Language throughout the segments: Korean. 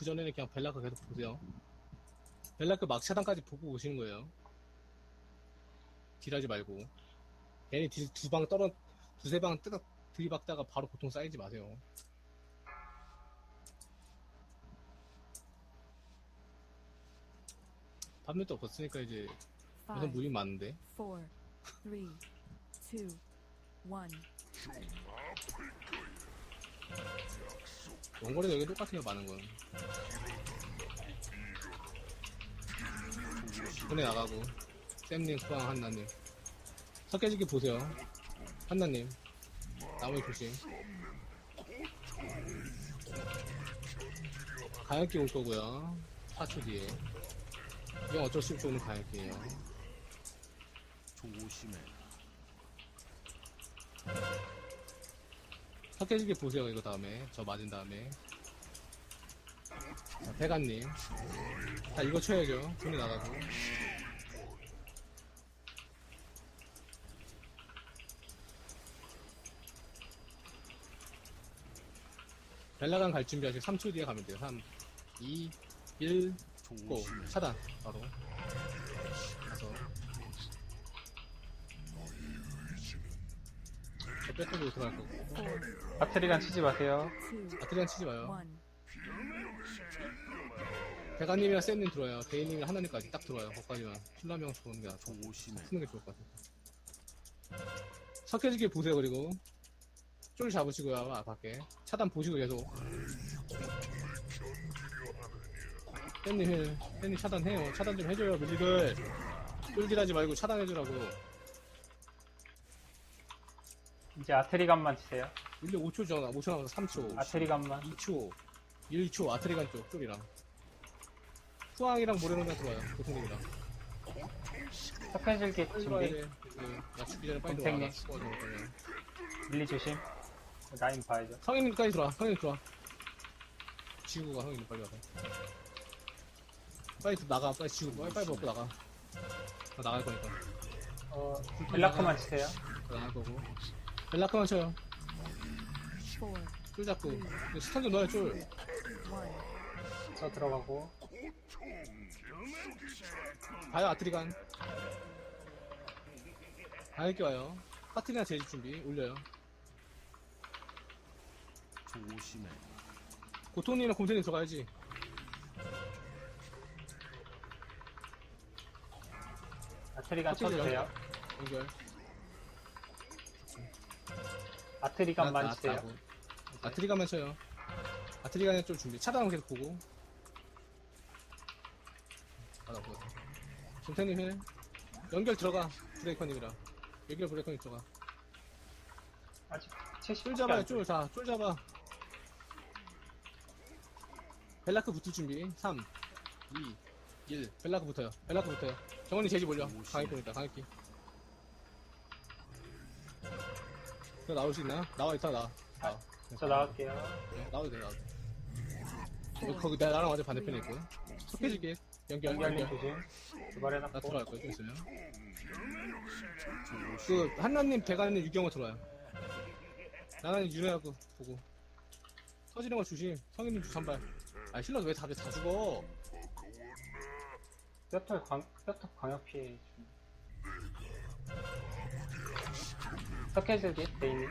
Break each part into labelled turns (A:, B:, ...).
A: 그 전에는 그냥 벨라크 계속 보세요. 벨라크 막 차단까지 보고 오시는 거예요. 딜하지 말고. 괜히 딜 두 방 떨어, 두세 방 뜨각 들이박다가 바로 고통 쌓이지 마세요. 밤늦도 없었으니까 이제 우선
B: Five,
A: 무리 많은데.
B: four, three, two, one.
A: 원거리도 여기 똑같아요, 많은 건. 손에 나가고, 쌤님, 쿠왕, 한나님. 석계지기 보세요. 한나님. 나머지 조심. 가약기 올 거고요. 4초 뒤에. 이건 어쩔 수 없이 오는 가약기예요.
C: 조심해.
A: 석계지기 보세요, 이거 다음에. 저 맞은 다음에. 자, 대관님. 자, 이거 쳐야죠. 손이 나가고. 벨라간 갈 준비 하시고 3초 뒤에 가면 돼요. 3, 2, 1, 고. 차단. 바로. 저 백업으로 들어갈 거고.
D: 배터리간 치지 마세요.
A: 아트리안 치지 마요. 대가님이랑 쌤님 들어와요. 대인님이랑 하나님까지 딱 들어와요. 거기까지만. 신라명 들어오는 게 낫고. 쓰는 게 좋을 것 같아요. 석회지기 보세요, 그리고. 쫄 잡으시고요, 아, 밖에. 차단 보시고 계속. 쌤님 힐. 쌤님 차단해요. 차단 좀 해줘요, 밀리들. 쫄질하지 말고 차단해주라고.
D: 이제 아테리간만 치세요.
A: 밀리 5초 전, 5초 남아서 3초.
D: 아테리간만.
A: 2초, 1초, 아트리간 쪽, 쫄이랑. 후왕이랑 모래노장 들어와요, 빨리 들어와야
D: 준비.
A: 돼. 그, 나 죽기 전에 빨리. 들어와. 나.
D: 밀리 조심. 라인 봐야죠.
A: 성인님까지 들어와, 성인 들어와. 지우고 가, 성인님 빨리 와서. 빨리 나가, 빨리 지우고, 빨리, 빨리 먹고 나가. 나 나갈 거니까.
D: 어, 벨라커만 치세요.
A: 나 나갈 거고. 벨라크만 쳐요. 쫄 잡고. 스탄 좀 넣어요, 쫄.
D: 저 들어가고.
A: 봐요, 아트리간. 가볍게 와요. 파트리나 재집 준비, 올려요.
C: 조심해.
A: 고통님이랑 곰탱님 들어가야지.
D: 아테리간
A: 어떻게
D: 쳐주세요.
A: 연결.
D: 아테리간만
A: 나-
D: 치세요.
A: 나가고. 아트리간만 쳐요. 아트리간에 좀 준비. 차단은 계속 보고. 받아보고. 김태님 힐. 연결 들어가. 브레이커님이랑. 연결 브레이커님 들어가.
D: 아직 70.
A: 쫄 잡아요, 쫄. 자, 쫄 잡아. 벨라크 붙을 준비. 3, 2, 1. 벨라크 붙어요. 벨라크 붙어요. 정원이 제지 올려. 강했 보니까, 강했기. 너 나올 수 있나? 나와, 있다, 나와. 나와.
D: 저 나갈게요.
A: 네, 나와도 돼, 나와도 돼. 이거 거기 나, 나랑 완전 반대편에 있고. 속해줄게. 연결,
D: 연결님
A: 연결.
D: 조심.
A: 나
D: 두발해놨고.
A: 들어갈 거야, 좀 있으면. 그, 한나님, 대가님, 유경호 들어와요. 나나님 유래하고, 보고. 터지는 거 조심. 성인님 주산발. 아, 힐러 왜 다들 다 죽어?
D: 뼈털 광, 뼈털 광역 피해 좀. 석회질기 데이니.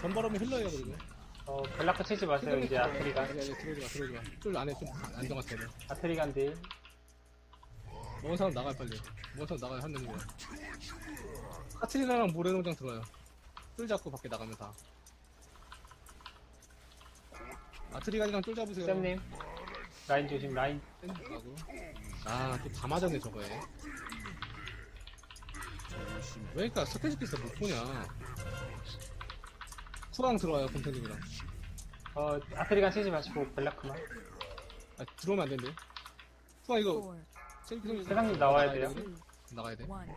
A: 전발하면 힐러예요, 그리고.
D: 어, 벨라커 치지 마세요. 이제 아테리간.
A: 아니, 아니, 들어오지 마, 들어오지 마. 쫄 안에 좀 안정 같아.
D: 아테리간 딜.
A: 먹은 사람 나가요, 빨리. 먹은 사람 나가요, 한나님이랑. 카트리나랑 모래농장 들어와요. 쫄 잡고 밖에 나가면 다. 아트리간이랑 쫄 잡으세요.
D: 쌤님. 라인 조심, 라인.
A: 하고. 아, 또 다 맞았네, 저거에. 그니까 스케치피스 못 보냐. 쿠랑 들어와요, 콘텐츠이랑.
D: 어, 아테리간 치지 마시고 벨라커만.
A: 아, 들어오면 안 된대. 쿠랑 이거,
B: Four,
D: 세상님 나와야 돼요.
A: 나가야 돼.
B: one.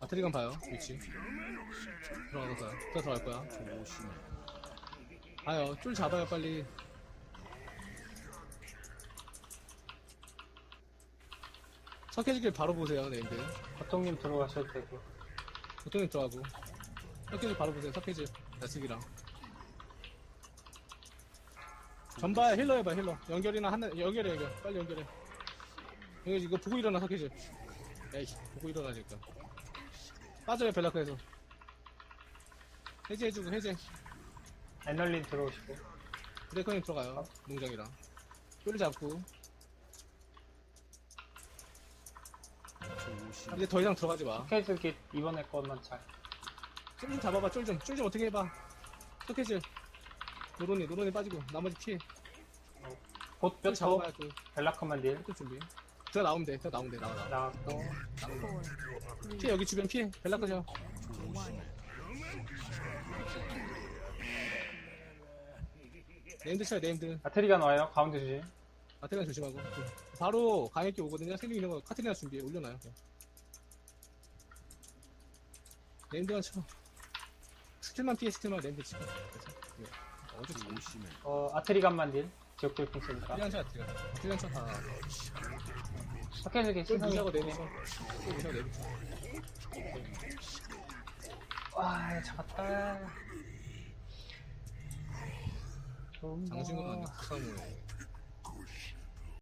A: 아트리간 봐요, 위치. 들어가서 더 들어갈 거야. 봐요, 쫄 잡아요, 빨리. 석해지길 바로 보세요, 네임들.
D: 보통님 들어가셔도 되고.
A: 보통님 들어가고. 석해질 바로 보세요, 석해질. 나스기랑. 전발 힐러 해봐 힐러 연결이나 하나 연결해 연결 빨리 연결해 연결 이거 보고 일어나 석해지 에이 보고 일어나니까 빠져요 벨라크에서 해제해주고 해제
D: 에널린 들어오시고.
A: 브레이커님 들어가요 농장이랑 뼈를 잡고
C: 조심해.
A: 이제 더 이상 들어가지 마
D: 스케줄깃 이번에 것만 잘.
A: 쫄 좀 잡아봐 쫄 좀 쫄 좀 어떻게 해봐 석해지 노론이 노론이 빠지고 나머지 피해 곧뼈
D: 뼈토
A: 잡아봐야 또
D: 벨라크만 딜.
A: 또 준비 들어 나오면 돼 들어 나오면 돼 나와 나와
D: 나왔고.
A: 피해 여기 주변 피해 벨라크죠
B: one.
A: 네임드 쳐요 네임드
D: 아트리가 나와요. 가운데 주심.
A: 아테나 조심하고 바로 강했게 오거든요 생명 있는 거 카트리나 준비해 올려놔요 그냥. 네임드만 쳐 스킬만 피해 스킬만 네임드 치고 그래서 네. 어제 참
C: 조심해.
D: 어, 아트리 간만 딜. 지역들 풍수니까.
A: 트리안 쳐 트리안 트리안 쳐다
D: 스케줄깃
A: 쫄
D: 신성이.
A: 무시하고 네임드 쳐쫄 무시하고 네임드 쳐
D: 와, 잡았다. 좋은
A: 장신구는
D: 거.
A: 극상무